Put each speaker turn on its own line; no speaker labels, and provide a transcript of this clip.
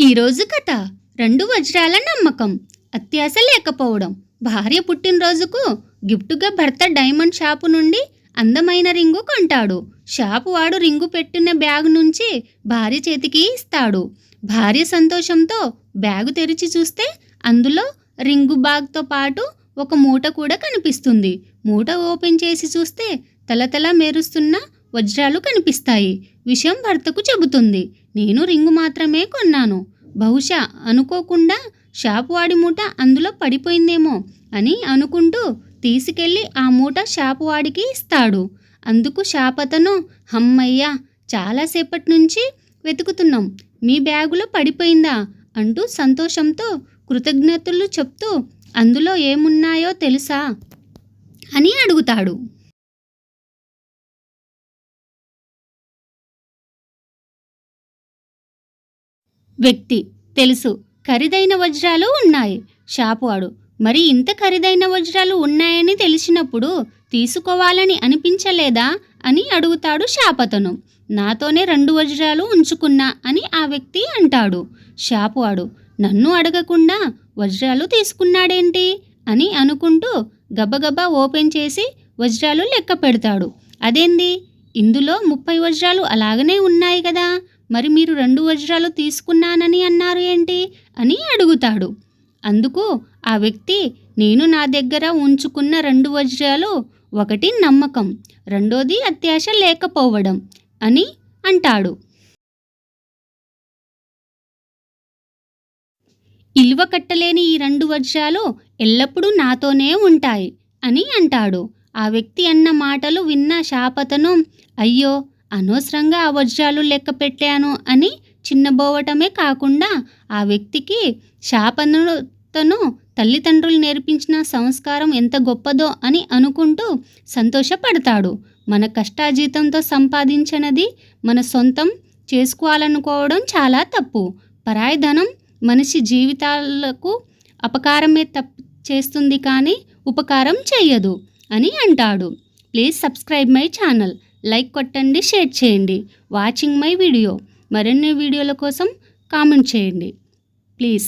ఈరోజు కథ రెండు వజ్రాల నమ్మకం అత్యాశ లేకపోవడం. భార్య పుట్టినరోజుకు గిఫ్టుగా భర్త డైమండ్ షాపు నుండి అందమైన రింగు కొంటాడు. షాపు వాడు రింగు పెట్టిన బ్యాగ్ నుంచి భార్య చేతికి ఇస్తాడు. భార్య సంతోషంతో బ్యాగు తెరిచి చూస్తే అందులో రింగు బ్యాగ్తో పాటు ఒక మూట కూడా కనిపిస్తుంది. మూట ఓపెన్ చేసి చూస్తే తలతల మెరుస్తున్న వజ్రాలు కనిపిస్తాయి. విషయం భర్తకు చెబుతుంది. నేను రింగు మాత్రమే కొన్నాను. బహుశా అనుకోకుండా షాప్ వాడి మూట అందులో పడిపోయిందేమో అని అనుకుంటూ తీసుకెళ్ళి ఆ మూట షాప్ వాడికి ఇస్తాడు. అందుకు షాపతను హమ్మయ్యా చాలాసేపటి నుంచి వెతుకుతున్నాం. మీ బ్యాగులో పడిపోయిందా? అంటూ సంతోషంతో కృతజ్ఞతలు చెప్తూ అందులో ఏమున్నాయో తెలుసా? అని అడుగుతాడు. వ్యక్తి. తెలుసు. ఖరీదైన వజ్రాలు ఉన్నాయి. షాపువాడు మరి ఇంత ఖరీదైన వజ్రాలు ఉన్నాయని తెలిసినప్పుడు తీసుకోవాలని అనిపించలేదా? అని అడుగుతాడు షాపతను. నాతోనే రెండు వజ్రాలు ఉంచుకున్నా అని ఆ వ్యక్తి అంటాడు. షాపువాడు నన్ను అడగకుండా వజ్రాలు తీసుకున్నాడేంటి? అని అనుకుంటూ గబగబా ఓపెన్ చేసి వజ్రాలు లెక్క పెడతాడు. అదేంది? ఇందులో ముప్పై వజ్రాలు అలాగనే ఉన్నాయి కదా? మరి మీరు రెండు వజ్రాలు తీసుకున్నానని అన్నారు ఏంటి? అని అడుగుతాడు. అందుకు ఆ వ్యక్తి నేను నా దగ్గర ఉంచుకున్న రెండు వజ్రాలు ఒకటి నమ్మకం రెండోది అత్యాశ లేకపోవడం అని అంటాడు. ఇల్వ కట్టలేని ఈ రెండు వజ్రాలు ఎల్లప్పుడూ నాతోనే ఉంటాయి అని అంటాడు. ఆ వ్యక్తి అన్న మాటలు విన్న శాపతను అయ్యో అనవసరంగా ఆ వజ్రాలు లెక్క పెట్టాను అని చిన్నబోవటమే కాకుండా ఆ వ్యక్తికి శాపనతను తల్లిదండ్రులు నేర్పించిన సంస్కారం ఎంత గొప్పదో అని అనుకుంటూ సంతోషపడతాడు. మన కష్టాజీతంతో సంపాదించినది మన సొంతం చేసుకోవాలనుకోవడం చాలా తప్పు. పరాయిధనం మనిషి జీవితాలకు అపకారమే తప్పు చేస్తుంది కానీ ఉపకారం చేయదు అని అంటాడు. Please subscribe my channel. Like కొట్టండి షేర్ చేయండి. Watching my video. మరిన్ని వీడియోల కోసం కామెంట్ చేయండి. ప్లీజ్.